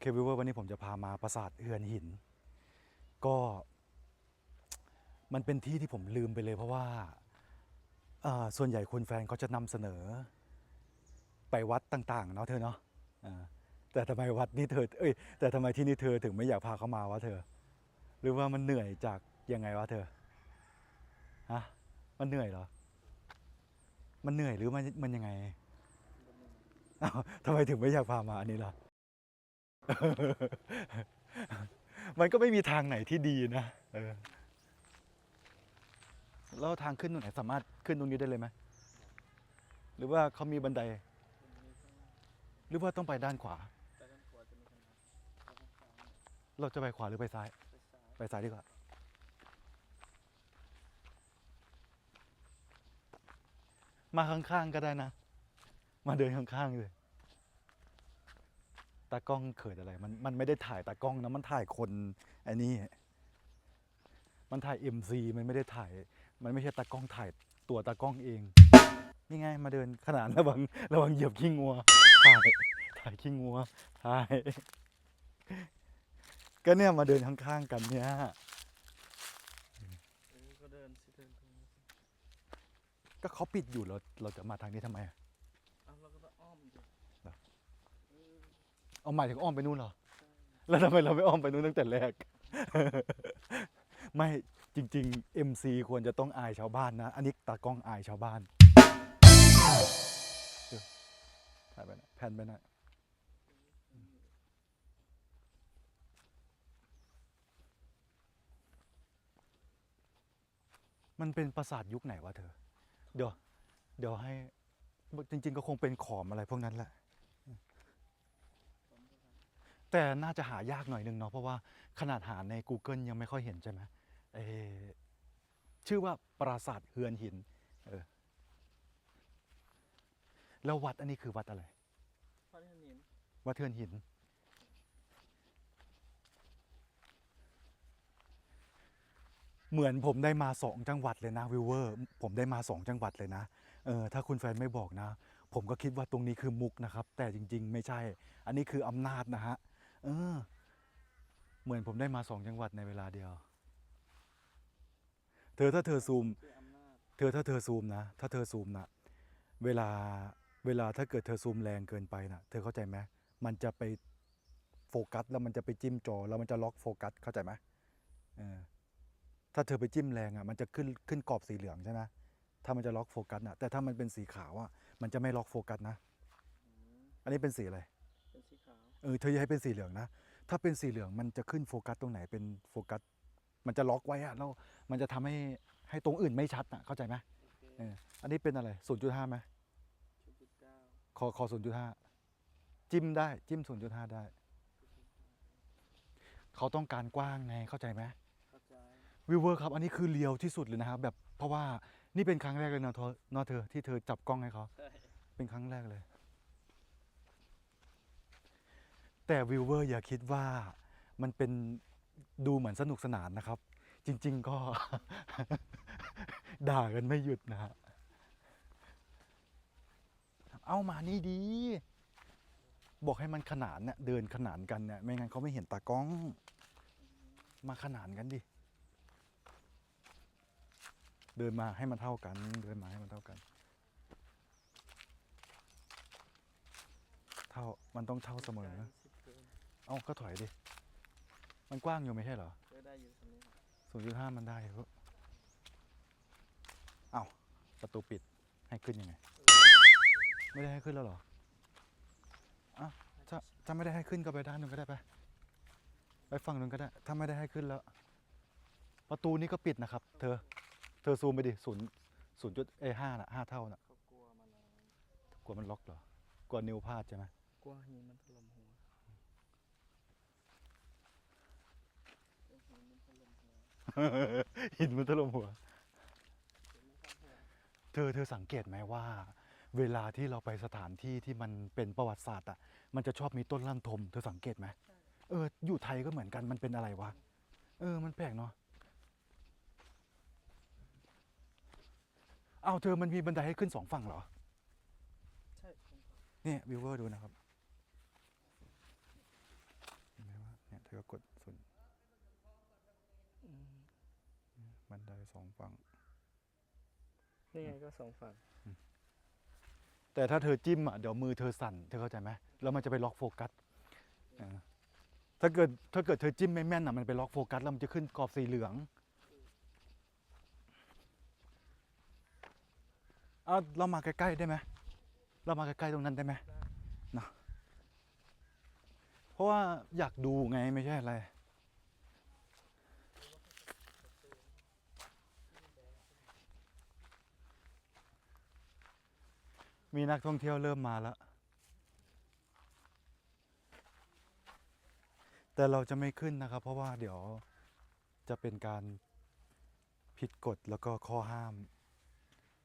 เควิเวอร์วันนี้ผมจะพามาปราสาทเฮือนหิน ก็มันเป็นที่ที่ผมลืมไปเลยเพราะว่าส่วนใหญ่คนแฟนเขาจะนำเสนอ ไปวัดต่าง ๆ เนาะเธอเนาะแต่ทำไมวัดนี้เธอ เอ้ยแต่ทำไมที่นี่เธอถึงไม่อยากพาเขามาวะเธอ หรือว่ามันเหนื่อยจากยังไงวะเธอฮะมันเหนื่อยเหรอ มันเหนื่อยหรือมันมันยังไงอ้าวทำไมถึงไม่อยากพามาอันนี้ล่ะ มันก็ไม่มีทางไหนที่ดีนะเออแล้วทางขึ้นตรงไหนสามารถขึ้นตรงนี้ได้เลยไหมหรือว่าเขามีบันได หรือว่าต้องไปด้านขวา เราจะไปขวาหรือไปซ้าย ไปซ้ายไปซ้ายดีกว่า มาข้างๆก็ได้นะ มาเดินข้างๆเลย ตากล้องเขินอะไร มันมันไม่ได้ถ่ายตากล้องนะ มันถ่ายคนอันนี้มันถ่าย MC มันไม่ได้ถ่าย มันไม่ใช่ตากล้องถ่ายตัวตากล้องเอง นี่ไง มาเดินขนาดระวังระวังเหยียบขี้งัว ถ่าย ถ่ายขี้งัว ถ่าย ก็เนี่ยมาเดินข้างๆกันเนี่ยเออก็เดินสิเดินตรงนี้สิก็เขาปิดอยู่เราเราจะมาทางนี้ทำไมอะ เอาเราก็ต้องอ้อมอีกดิ เหรอ เออ เอาหมายถึงอ้อมไปนู่นเหรอ แล้วทำไมเราไม่อ้อมไปนู่นตั้งแต่แรก ไม่จริง ๆ MC ควรจะต้องอายชาวบ้านนะ อันนี้ตากล้องอายชาวบ้านเดี๋ยวถ่ายไปหนะแผ่นไปนะมันเป็นปราสาทยุคไหนวะเธอ เดี๋ยว เดี๋ยวให้ จริง ๆ ก็คงเป็นขอมอะไรพวกนั้นแหละ แต่น่าจะหายากหน่อยนึงเนาะเพราะว่าขนาดหาใน Google ยังไม่ค่อยเห็นใช่ไหมเออชื่อว่าปราสาทเฮือนหินเออแล้ววัดอันนี้คือวัดอะไร พระที่เห็นวัดเฮือนหิน เหมือนผมได้มาสองจังหวัดเลยนะวิวเวอร์ ผมได้มาสองจังหวัดเลยนะเออถ้าคุณแฟนไม่บอกนะ ผมก็คิดว่าตรงนี้คือมุกนะครับ แต่จริง ๆ ไม่ใช่ อันนี้คืออำนาจนะฮะ เออ เหมือนผมได้มาสองจังหวัดในเวลาเดียว เธอถ้าเธอซูม เธอถ้าเธอซูมนะ ถ้าเธอซูมนะเวลาเวลาถ้าเกิดเธอซูมแรงเกินไปนะเธอเข้าใจไหมมันจะไปโฟกัสแล้วมันจะไปจิ้มจอ แล้วมันจะล็อกโฟกัสเข้าใจไหมเออถ้าเธอไปจิ้มแรงอะ มันจะขึ้นขึ้นกรอบสีเหลืองใช่ไหมถ้ามันจะล็อกโฟกัสนะแต่ถ้ามันเป็นสีขาวอะมันจะไม่ล็อกโฟกัสนะ อันนี้เป็นสีอะไร เออเธออย่าให้เป็นสีเหลืองนะ ถ้าเป็นสีเหลืองมันจะขึ้นโฟกัสตรงไหนเป็นโฟกัส มันจะล็อกไว้อะแล้วมันจะทำให้ให้ตรงอื่นไม่ชัดอะเข้าใจไหมโอเคเอออันนี้เป็นอะไร 0.5ไหมชุดจุดเก้าคอคอ0.5 จิ้มได้จิ้ม 0.5 ได้ เขาต้องการกว้างไงเข้าใจไหม เข้าใจวิวเวอร์ครับ อันนี้คือเรียวที่สุดเลยนะครับแบบเพราะว่านี่เป็นครั้งแรกเลยนะเธอเนอะเธอที่เธอจับกล้องให้เขาใช่เป็นครั้งแรกเลย แต่วิวเวอร์อย่าคิดว่ามันเป็นดูเหมือนสนุกสนานนะครับ จริง ๆ ก็ ด่ากันไม่หยุดนะฮะเอามานี่ดี บอกให้มันขนานเนี่ยเดินขนานกันเนี่ยไม่งั้นเขาไม่เห็นตากล้อง มาขนานกันดิ เดินมาให้มันเท่ากัน เดินมาให้มันเท่ากัน เท่ามันต้องเท่าเสมอ เกินเอ้าก็ถอยดิ มันกว้างอยู่ไม่ใช่เหรอก็ได้อยู่ตรงนี้ศูนย์จุดห้ามันได้ก็เอ้าประตูปิดให้ขึ้นยังไง ไม่ได้ให้ขึ้นแล้วเหรออะถ้าถ้าไม่ได้ให้ขึ้นก็ไปด้านนู้นก็ได้ไป ไปฝั่งนู้นก็ได้ ถ้าไม่ได้ให้ขึ้นแล้ว ประตูนี้ก็ปิดนะครับ เธอ เธอซูมไปดิศูนย์ศูนย์จุดเอห้าน่ะห้าเท่าน่ะเขากลัวมาแล้วกลัวมันล็อกเหรอกลัวนิ้วพลาดใช่ไหมกลัวหินมันถล่มหัวกลัวหินมันถล่ม หัวหินมันถล่มหัวเดี๋ยวมันทำหัว เธอเธอสังเกตไหมว่า เวลาที่เราไปสถานที่ที่มันเป็นประวัติศาสตร์อะมันจะชอบมีต้นลั่นทม เธอสังเกตไหมเออ อยู่ไทยก็เหมือนกันมันเป็นอะไรวะเออ มันแปลกเนาะเอาวเธอมันมีบันไดให้ขึ้นสองฝั่งเหรอ ใช่ผมก็เนี่ยวิวเวอร์ดูนะครับเธอก็กดส่วนอืม บันได สองฝั่ง นี่ไงก็สองฝั่ง แต่ถ้าเธอจิ้มอะเดี๋ยวมือเธอสั่นเธอเข้าใจไหมแล้วมันจะไปล็อกโฟกัสอ่าถ้าเกิดถ้าเกิดเธอจิ้มไม่แม่นอะมันไปล็อกโฟกัสแล้วมันจะขึ้นกรอบสีเหลืองเอาเรามาใกล้ๆได้ไหมเรามาใกล้ๆตรงนั้นได้ไหมนะเพราะว่าอยากดูไงไม่ใช่อะไร มีนักท่องเที่ยวเริ่มมาแล้ว แต่เราจะไม่ขึ้นนะครับ เพราะว่าเดี๋ยวจะเป็นการผิดกฎแล้วก็ข้อห้าม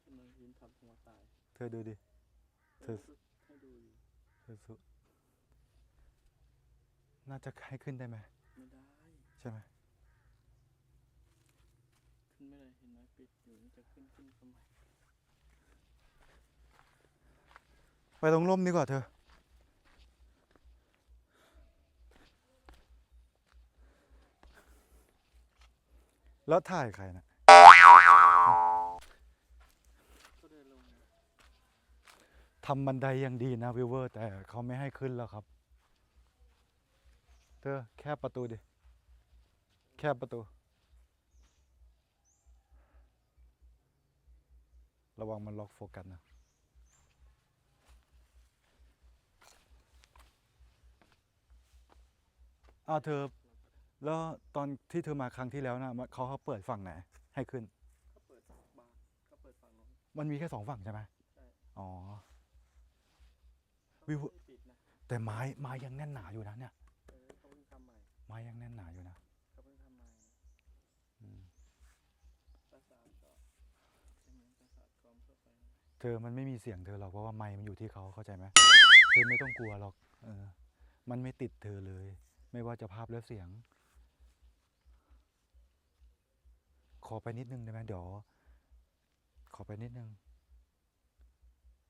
กำลังยืนทำหัวตายเธอดูดิ เธอ ให้ดูอยู่เธอสุน่าจะให้ขึ้นได้ไหมไม่ได้ ใช่ไหม ขึ้นไม่ได้เห็นไหมปิดอยู่นี่จะขึ้นขึ้นทำไม ไปตรงร่มดีกว่าเธอ แล้วถ่ายใครนะทำบันไดยังดีนะวิวเวอร์ แต่เขาไม่ให้ขึ้นแล้วครับ เธอแค่ประตูดิ แค่ประตู ระวังมันล็อกโฟกัสนะ อ้าวเธอ แล้วตอนที่เธอมาครั้งที่แล้วนะเขาเขาเปิดฝั่งไหน ให้ขึ้น ก็เปิดบานก็เปิดฝั่งนู้น มันมีแค่สองฝั่งใช่ไหมใช่ อ๋อเขาวิวไม่ได้ปิดนะแต่ไม้ไม้ยังแน่นหนาอยู่นะเนี่ย เออเขาเพิ่งทำใหม่ไม้ยังแน่นหนาอยู่นะเขาเพิ่งทำใหม่อืมปราสาทก็เป็นเหมือนปราสาทกรอมทั่วไปนั่นแหละเธอมันไม่มีเสียงเธอหรอกเพราะว่าไม้มันอยู่ที่เขาเข้าใจไหมเธอไม่ต้องกลัวหรอก เออ มันไม่ติดเธอเลย ไม่ว่าจะภาพและเสียง ขอไปนิดนึงได้ไหมเดี๋ยวขอไปนิดนึง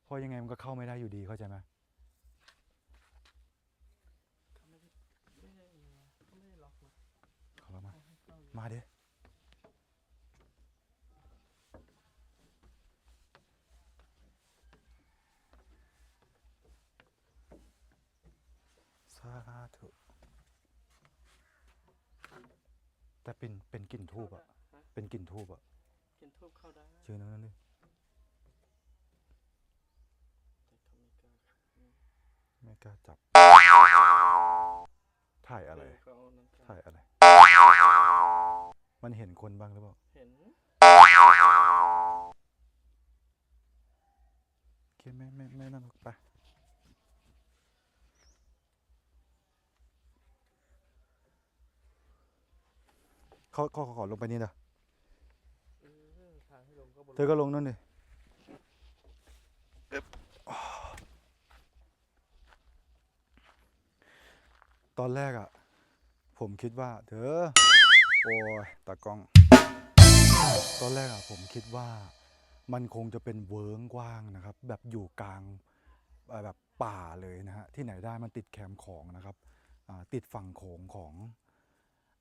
เพราะยังไงมันก็เข้าไม่ได้อยู่ดีเข้าใจไหมเขาไม่ได้ไม่ได้เขาไม่ได้ล็อกนะขอแล้วมาเขาให้เข้าอยู่มาดิสาธุ แต่เป็นเป็นกลิ่นทูบอะฮะเป็นกลิ่นทูบอะกินทูบเข้าได้เจอนั้นดิแต่เขาไม่กล้าอืมไม่กล้าจับถ่ายอะไร เเขาเอานั้นเข้าถ่ายอะไร มันเห็นคนบ้างหรือเปล่า เห็นโอเคไม่ไม่ไม่นั่นหรอกไป เขาเขาขอลงไปนี่นะเออทางให้ลงก็บนเธอก็ลงนั่นดิตอนแรกอะผมคิดว่า เธอ โอ้ยตากล้อง ตอนแรกอะผมคิดว่ามันคงจะเป็นเวิ้งกว้างนะครับ แบบอยู่กลางเอ่อแบบป่าเลยนะฮะที่ไหนได้มันติดแคมป์ของนะครับอ่าติดฝั่งโขงของ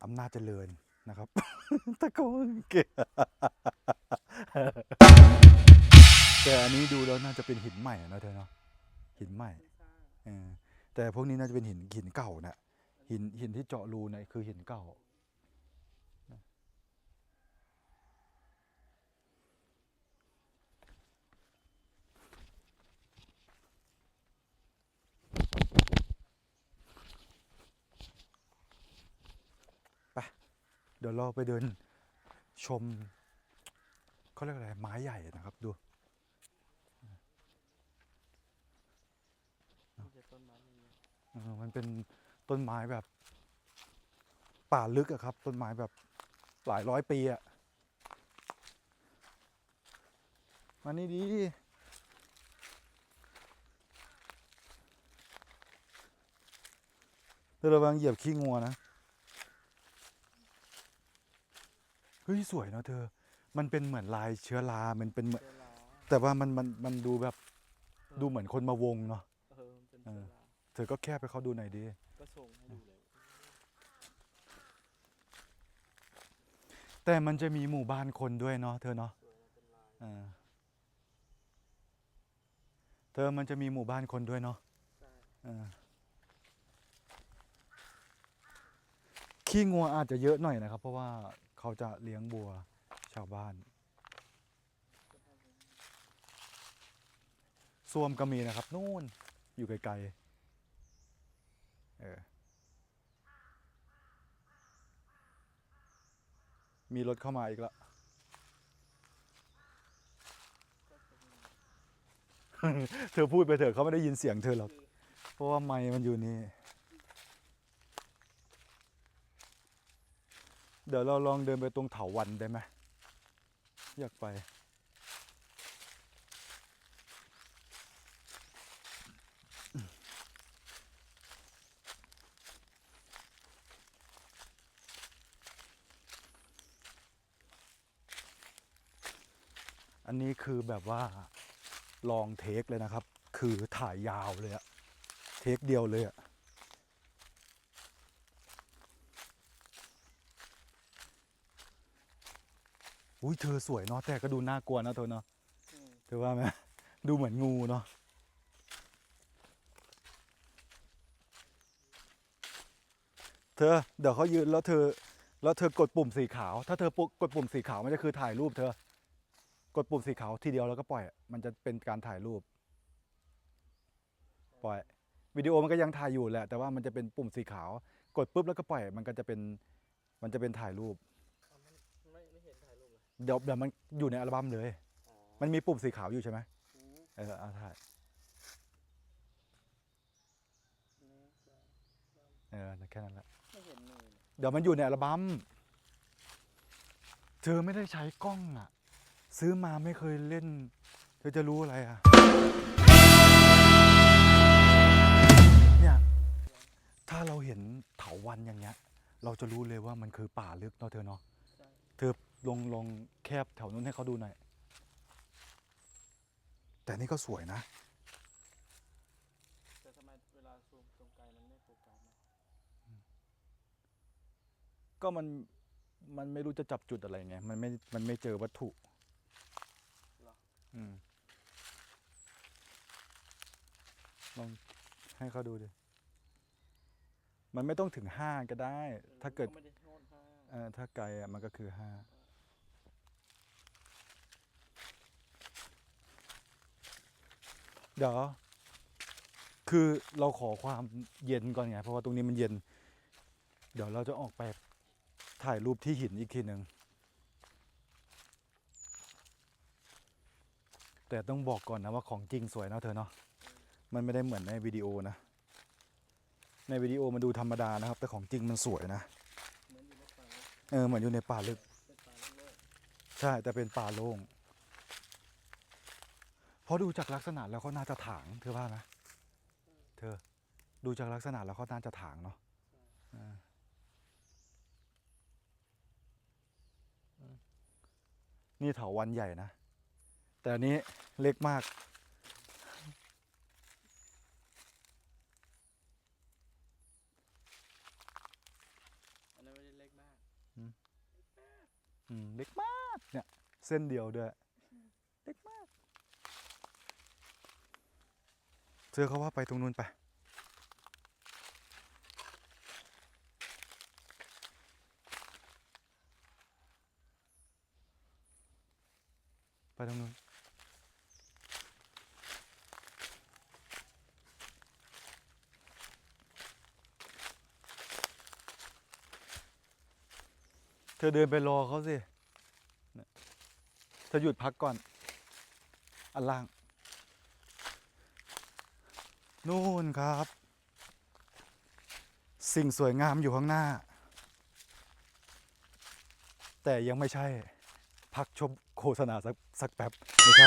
อำนาจเจริญ นะครับ ตะโกนเก่งแต่อันนี้ดูแล้วน่าจะเป็นหินใหม่นะเธอเนาะหินใหม่ไม่ทราบเออแต่พวกนี้น่าจะเป็นหินหินเก่านะหินหินที่เจาะรูเนี่ยคือหินเก่า ดี๋ยวเราไปเดินชมเขาเรียกอะไรไม้ใหญ่นะครับดูมันเป็นต้นไม้แบบ ป่าลึกอะครับ ต้นไม้แบบหลายร้อยปีอะมานี่ดีเธอระวังเหยียบขี้งัวนะ เฮ้ยสวยเนอะเธอ มันเป็นเหมือนลายเชื้อรา มันเป็นเหมือนเชื้อราแต่ว่ามันมันมันดูแบบดูเหมือนคนมาวงเนาะ เออมันเป็นเชื้อราเธอก็แค่ไปเขาดูหน่อยดี ก็ส่งให้ดูเลยแต่มันจะมีหมู่บ้านคนด้วยเนาะเธอเนาะสวยนะเป็นลายเออเธอมันจะมีหมู่บ้านคนด้วยเนาะใช่เออขี้งัวอาจจะเยอะหน่อยนะครับ เพราะว่า เขาจะเลี้ยงบัวชาวบ้านก็ทำเป็นส้วมก็มีนะครับ นู่นอยู่ไกลๆเออมีรถเข้ามาอีกแล้วก็จะเธอพูดไปเถอะเขาไม่ได้ยินเสียงเธอหรอก เพราะว่าไมค์มันอยู่นี่ เดี๋ยวเราลองเดินไปตรงเถาวันได้ไหมอยากไป อันนี้คือแบบว่าลองเทคเลยนะครับ คือถ่ายยาวเลยอะเทคเดียวเลยอะ อุ้ยเธอสวยเนาะแต่ก็ดูน่ากลัวนะเธอเนาะอืมเธอว่าไหมดูเหมือนงูเนาะเธอเดี๋ยวเขายืนแล้วเธอ แล้วเธอกดปุ่มสีขาว ถ้าเธอปุ๊บกดปุ่มสีขาวมันจะคือถ่ายรูปเธอ กดปุ่มสีขาวทีเดียวแล้วก็ปล่อย มันจะเป็นการถ่ายรูป ปล่อยวิดีโอมันก็ยังถ่ายอยู่แหละแต่ว่ามันจะเป็นปุ่มสีขาว กดปุ๊บแล้วก็ปล่อย มันก็จะเป็นมันจะเป็นถ่ายรูป เลยเดี๋ยวเดี๋ยวมันอยู่ในอัลบั้มเลย อ๋อมันมีปุ่มสีขาวอยู่ใช่ไหมอืมเออเอาถ่ายนี่ได้เออแค่นั้นแหละไม่เห็นมือเลยเดี๋ยวมันอยู่ในอัลบั้มเธอไม่ได้ใช้กล้องอะ ซื้อมาไม่เคยเล่น เธอจะรู้อะไรอะเนี่ยถ้าเราเห็นเถาวันอย่างเงี้ย เราจะรู้เลยว่ามันคือป่าลึกเนาะเธอเนาะ ใช่เธอ ลงลงแคบแถวนู้นให้เขาดูหน่อย แต่นี่ก็สวยนะ แต่ทำไมเวลาซูมตรงไกลมันไม่โฟกัสนะก็มันมันไม่รู้จะจับจุดอะไรไง มันไม่ มันไม่เจอวัตถุ เหรออืม ลองให้เขาดูดิ มันไม่ต้องถึงห้าก็ได้ออถ้าเกิด ไม่ได้โน่นห้าเอ่อถ้าไกลอะมันก็คือห้า เดี๋ยวคือเราขอความเย็นก่อนไงเพราะว่าตรงนี้มันเย็น เดี๋ยวเราจะออกไปถ่ายรูปที่หินอีกทีหนึ่งแต่ต้องบอกก่อนนะว่าของจริงสวยนะเธอเนาะมันไม่ได้เหมือนในวิดีโอนะ ในวิดีโอมันดูธรรมดานะครับ แต่ของจริงมันสวยนะเออเหมือนอยู่ในป่าลึก ใช่แต่เป็นป่าโล่ง เพราะดูจากลักษณะแล้วเขาน่าจะถางเธอว่าไหมเธอ ดูจากลักษณะแล้วเขาน่าจะถางเนาะเออนี่เถาวันใหญ่นะ แต่อันนี้เล็กมากๆอันนั้นไม่ได้เล็กมาก อืม เล็กมาก เนี่ย เส้นเดียวด้วย เล็กมาก เธอเขาว่าไปตรงนู้นไป ไปตรงนู้นเธอเดินไปรอเขาสิเนี่ยเธอหยุดพักก่อน อันล่าง นู่นครับ สิ่งสวยงามอยู่ข้างหน้า แต่ยังไม่ใช่ พักชมโฆษณาสักสักแป๊บ ไม่ใช่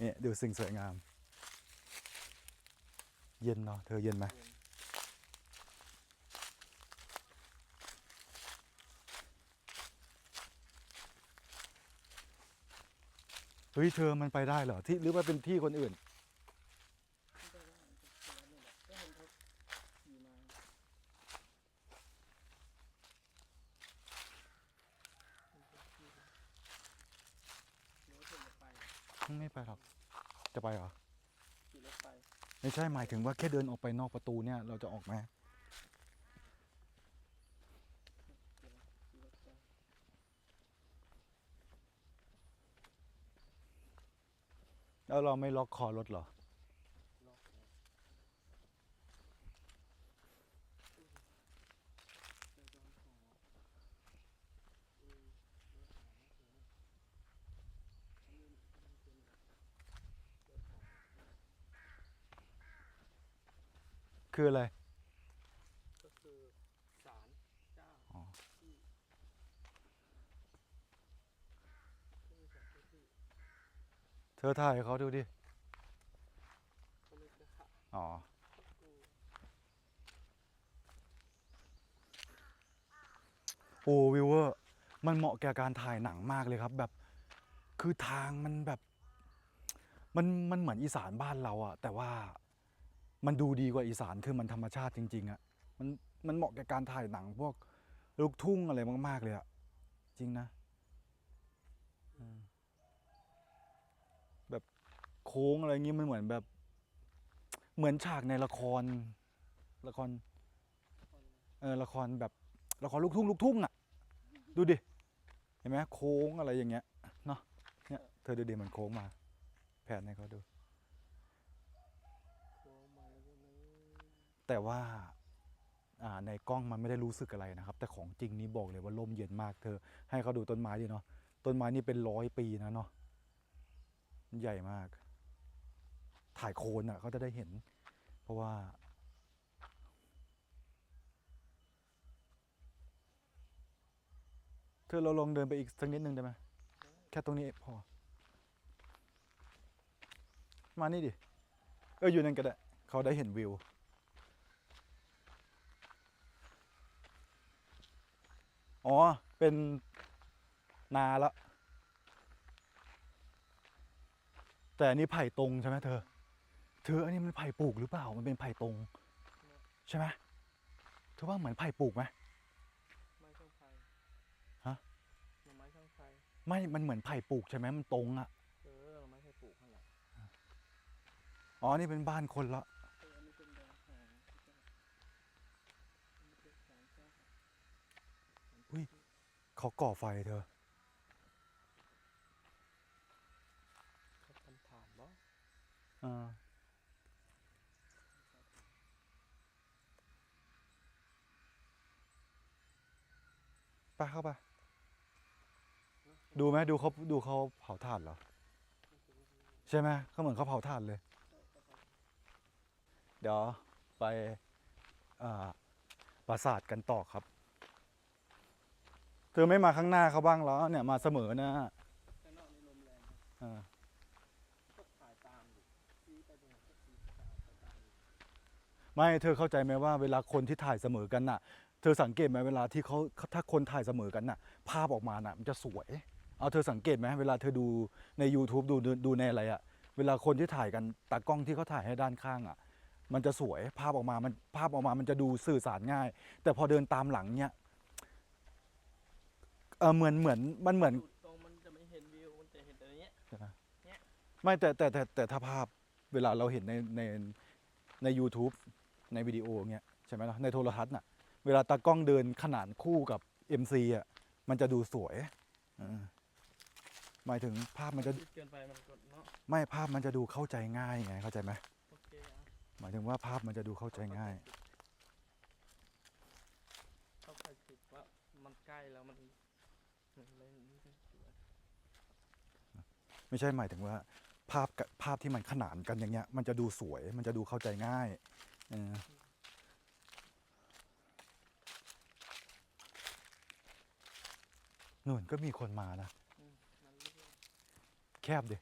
เนี่ยดูสิ่งสวยงาม เย็นเนาะเธอเย็นไหมเย็นเฮ้ยเธอมันไปได้เหรอที่หรือว่าเป็นที่คนอื่น ไม่ได้ว่ามันเป็นแบบนี่แหละก็เห็นเขาขี่มา ช่หรอก จะไปเหรอ ขี่รถไป ไม่ใช่หมายถึงว่าแค่เดินออกไปนอกประตูเนี่ย เราจะออกไหมแล้วเราไม่ล็อกคอรถเหรอ ล็อกเลยจะโดนของอืมรถหายนะเธออันนี้อันนี้เป็นรถหาย คืออะไร ก็คือศาลเจ้าอ๋อ ที่ที่มีสองที่ที่เธอถ่ายเขาดูดิ เขาเลยจะหักอ๋อ โอ้วิวเวอร์มันเหมาะแก่การถ่ายหนังมากเลยครับ แบบ คือทางมันแบบ มันมันเหมือนอีสานบ้านเราอะแต่ว่า มันดูดีกว่าอีสานคือมันธรรมชาติจริงๆอะมันมันเหมาะแก่การถ่ายหนังพวกลูกทุ่งอะไรมากๆเลยอะจริงนะแบบโค้งอะไรอย่างงี้มันเหมือนแบบ เหมือนฉากในละคร ละครเลยเออละครแบบละครลูกทุ่งลูกทุ่งอะ ดูดิเห็นไหมโค้งอะไรอย่างเงี้ยเนาะเนี่ยเธอดูดิมันโค้งมา แผนให้เขาดู โค้งมาแล้วก็นั้น แต่ว่าในกล้องมันไม่ได้รู้สึกอะไรนะครับ แต่ของจริงนี่บอกเลยว่าร่มเย็นมากเธอ ให้เขาดูต้นไม้ดิเนาะต้นไม้นี่เป็นร้อยปีนะเนาะใหญ่มาก ถ่ายโคนอะเขาจะได้เห็น เพราะว่าเธอเราลองเดินไปอีกสักนิดนึงได้ไหมแค่ตรงนี้พอ มานี่ดิ เอออยู่นั่นก็ได้ เขาได้เห็นวิว อ๋อ เป็นนาละแต่อันนี้ไผ่ตรงใช่ไหมเธอ เธออันนี้มันไผ่ปลูกหรือเปล่า มันเป็นไผ่ตรง ใช่ไหมเธอว่าเหมือนไผ่ปลูกไหมไม้ช่างไฟฮะหน่อไม้ช่างไฟไม่ มันเหมือนไผ่ปลูกใช่ไหมมันตรงอะเออหน่อไม้ไผ่ปลูกนั่นแหละอ๋อ นี่เป็นบ้านคนละ เอออันนี้เป็นแดงหางที่จะอันนี้เป็นศาลเจ้า อุ้ย เขาก่อไฟเธอเขาทำฐานบ่อ่าไปเข้าไปดูไหมดูเขาดูเขาเผาถ่านเหรอ ใช่ไหมเขาเหมือนเขาเผาถ่านเลย เดี๋ยวไปอ่าปราสาทกันต่อครับ เธอไม่มาข้างหน้าเขาบ้างเหรอเนี่ยมาเสมอนะข้างนอกนี่ลมแรงนะอ่าก็ถ่ายตามอยู่ชี้ไปตรงไหนก็ชี้ตามไปตามอยู่ไม่เธอเข้าใจไหมว่าเวลาคนที่ถ่ายเสมอกันน่ะ เธอสังเกตไหมเวลาที่เขาถ้าคนถ่ายเสมอกันน่ะ ภาพออกมาน่ะ มันจะสวย เอาเธอสังเกตไหมเวลาเธอดูใน YouTube ดูดูดูในอะไรอะเวลาคนที่ถ่ายกันตากล้องที่เขาถ่ายให้ด้านข้างอะมันจะสวยภาพออกมามันภาพออกมามันจะดูสื่อสารง่าย แต่พอเดินตามหลังเนี่ย เออเหมือนเหมือนมันเหมือนดูตรงมันจะไม่เห็นวิวมันจะเห็นแต่เนี้ย ไม่แต่แต่แต่แต่ถ้าภาพเวลาเราเห็นในในใน YouTube ในวิดีโอเงี้ยใช่ไหมล่ะในโทรทัศน์น่ะเวลาตากล้องเดินขนานคู่กับ MC อะมันจะดูสวยเออหมายถึงภาพมันจะคิดเกินไปมันก็เนาะไม่ภาพมันจะดูเข้าใจง่ายไงเข้าใจไหมโอเคอะหมายถึงว่าภาพมันจะดูเข้าใจง่าย เข้าใจผิดว่ามันใกล้แล้วมันมันเลยนี่เป็นสวย ไม่ใช่หมายถึงว่าภาพภาพที่มันขนานกันอย่างเงี้ย มันจะดูสวยมันจะดูเข้าใจง่ายเออนู่นก็มีคนมานะอืมมันเรื่อยแคบดิ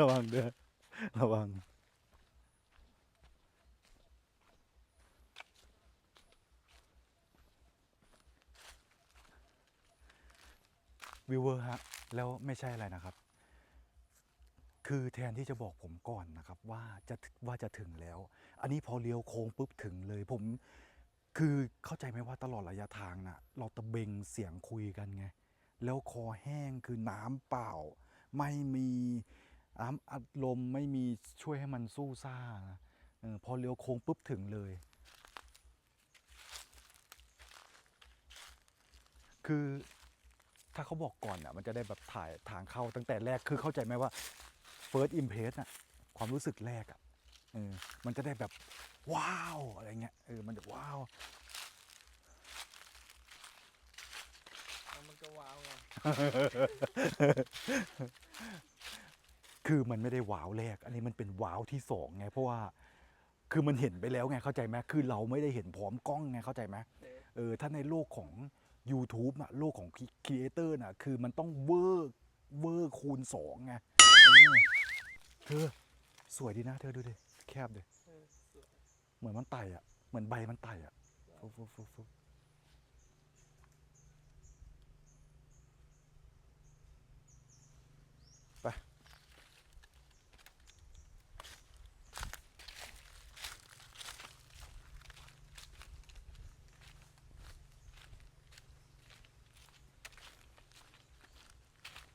ระวังเด้อระวัง วิวเวอร์ฮะแล้วไม่ใช่อะไรนะครับ คือแทนที่จะบอกผมก่อนนะครับว่าจะว่าจะถึงแล้ว อันนี้พอเลี้ยวโค้งปุ๊บถึงเลยผมคือเข้าใจไหมว่าตลอดระยะทางน่ะเราตะเบงเสียงคุยกันไง แล้วคอแห้งคือน้ำเปล่า ไม่มีน้ำอัดลมไม่มีช่วยให้มันสู้ซ่านะออพอเลี้ยวโค้งปุ๊บถึงเลย คือ ถ้าเขาบอกก่อนอะมันจะได้แบบถ่ายทางเข้าตั้งแต่แรกคือเข้าใจไหมว่า first impress อะความรู้สึกแรกอะเออมันจะได้แบบว้าวอะไรเงี้ยเออมันจะว้าวแล้วมันก็ว้าวไงคือมันไม่ได้ว้าวแรก อันนี้มันเป็นว้าวที่สองไง เพราะว่าคือมันเห็นไปแล้วไงเข้าใจไหมคือเราไม่ได้เห็นพร้อมกล้องไงเข้าใจไหมเด็กเออถ้าในโลกของ YouTube อะโลกของครีเอเตอร์น่ะคือมันต้องเวอร์เวอร์คูณสองไงเออเธอสวยดีนะ เธอดูดิ แคบดิเออสวยเหมือนมันไต่อะเหมือนใบมันไต่อะฟุบฟุบฟุบ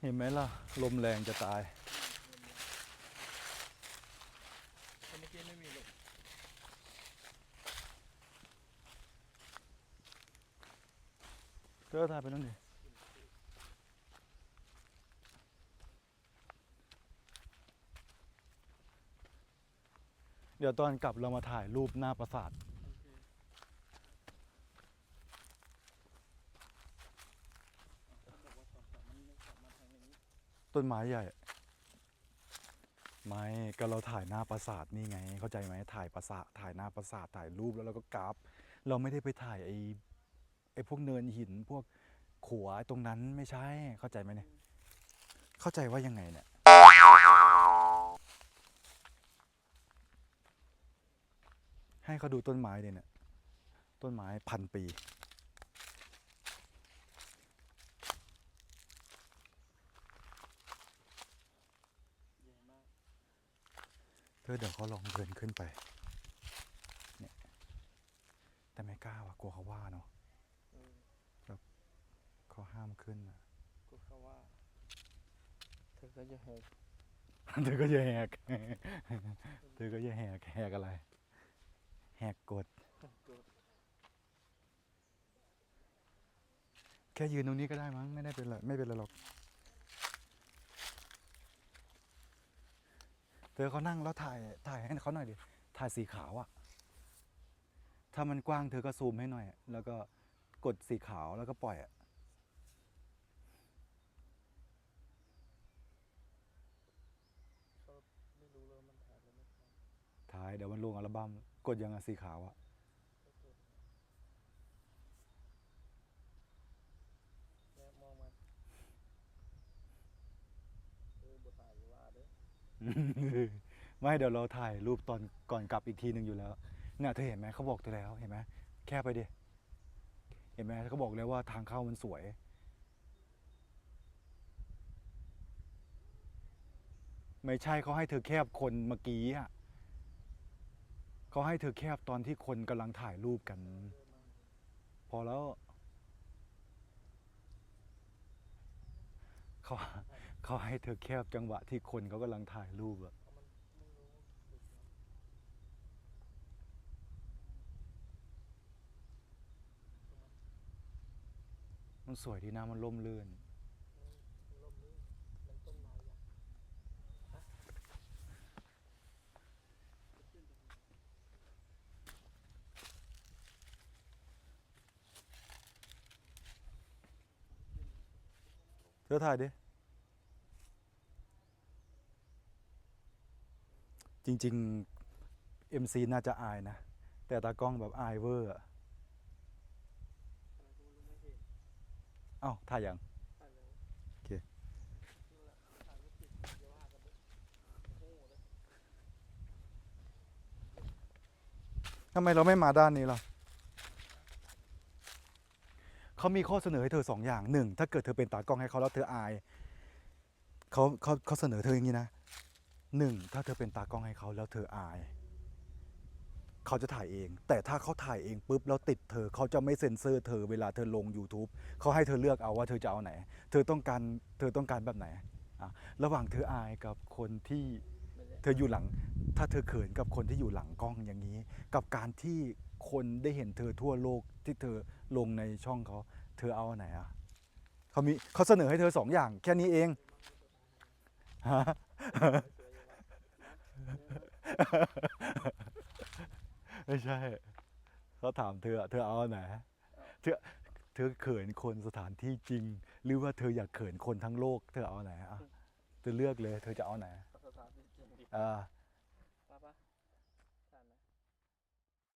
เห็นไหมล่ะ ลมแรงจะตายแต่เมื่อกี้ไม่มีลมเธอถ่ายไปนั่นดิเดี๋ยวตอนกลับเรามาถ่ายรูปหน้าปราสาท โอเคเขาบอกว่าสองสามมันไม่กลับมาทางนี้ ต้นไม้ใหญ่ ไม่ก็เราถ่ายหน้าปราสาทนี่ไง เข้าใจไหมถ่ายปราสาทถ่ายหน้าปราสาทถ่ายรูปแล้วเราก็กราฟ เราไม่ได้ไปถ่ายไอ้ไอ้พวกเนินหินพวกขัวตรงนั้นไม่ใช่เข้าใจไหมเนี่ย เข้าใจว่ายังไงเนี่ยให้เขาดูต้นไม้เลยเนี่ย ต้นไม้พันปี ใหญ่มาก เธ อเดี๋ยวเขาลองเดินขึ้นไป เนี่ย แต่ไม่กล้าว่ะกลัวเขาว่าเนาะเออเขาห้ามขึ้นนะก็เขาว่า เธอก็จะแหกเธอก็จะแหก เธอก็จะแหกแหกอะไร แหกกฎ กดแค่ยืนตรงนี้ก็ได้มั้ง ไม่ได้เป็นไรไม่เป็นไรหรอก เธอเขานั่งแล้วถ่ายถ่ายให้เขาหน่อยดิถ่ายสีขาวอะถ้ามันกว้างเธอก็ซูมให้หน่อย แล้วก็กดสีขาวแล้วก็ปล่อยอะเขาไม่รู้เลยว่ามันถ่ายหรือไม่ถ่ายถ่ายเดี๋ยวมันลงอัลบั้มกดยังอะสีขาวอะ ก็กดแม่มองมาเออบทถ่ายอยู่ว่าเด้อ ไม่เดี๋ยวเราถ่ายรูปตอนก่อนกลับอีกทีหนึ่งอยู่แล้วเนี่ยเธอเห็นไหมเขาบอกเธอแล้วเห็นไหมแค่ไปดิเห็นไหมเขาบอกแล้วว่าทางเข้ามันสวยไม่ใช่เขาให้เธอแคบคนเมื่อกี้อะเขาให้เธอแคบตอนที่คนกำลังถ่ายรูปกัน พอแล้วเขา เขาให้เธอแคบจังหวะที่คนเขากำลังถ่ายรูปอะมันสวยดีนะมันร่มรื่นมันร่มรื่น เธอถ่ายดิ จริง ๆ MC น่าจะอายนะ แต่ตากล้องแบบอายเวอร์อะอะไรก็ไม่รู้ไม่เอ้าถ่ายยังโอเคนั่นแหละถ่ายไม่ติดจะว่ากันด้วยโอ้โหเลยทำไมเราไม่มาด้านนี้ล่ะเขามีข้อเสนอให้เธอสองอย่างหนึ่งถ้าเกิดเธอเป็นตากล้องให้เขาแล้วเธออายเขาเขาเขาเสนอเธออย่างนี้นะ หนึ่งถ้าเธอเป็นตากล้องให้เขาแล้วเธออาย เขาจะถ่ายเอง แต่ถ้าเขาถ่ายเองปุ๊บแล้วติดเธอเขาจะไม่เซ็นเซอร์เธอเวลาเธอลง YouTube เขาให้เธอเลือกเอาว่าเธอจะเอาไหน เธอต้องการเธอต้องการแบบไหนอะระหว่างเธออายกับคนที่เธออยู่หลัง ถ้าเธอเขินกับคนที่อยู่หลังกล้องอย่างนี้ กับการที่คนได้เห็นเธอทั่วโลกที่เธอลงในช่องเขา เธอเอาไหนอะเขามีเขาเสนอให้เธอสองอย่าง แค่นี้เองฮะ ไม่ใช่เขาถามเธออะเธอเอาอันไหนเธอเธอเขินคนสถานที่จริง หรือว่าเธออยากเขินคนทั้งโลก เธอเอาอันไหนอะเธอเลือกเลย เธอจะเอาไหนสถานที่จริงดีอ่า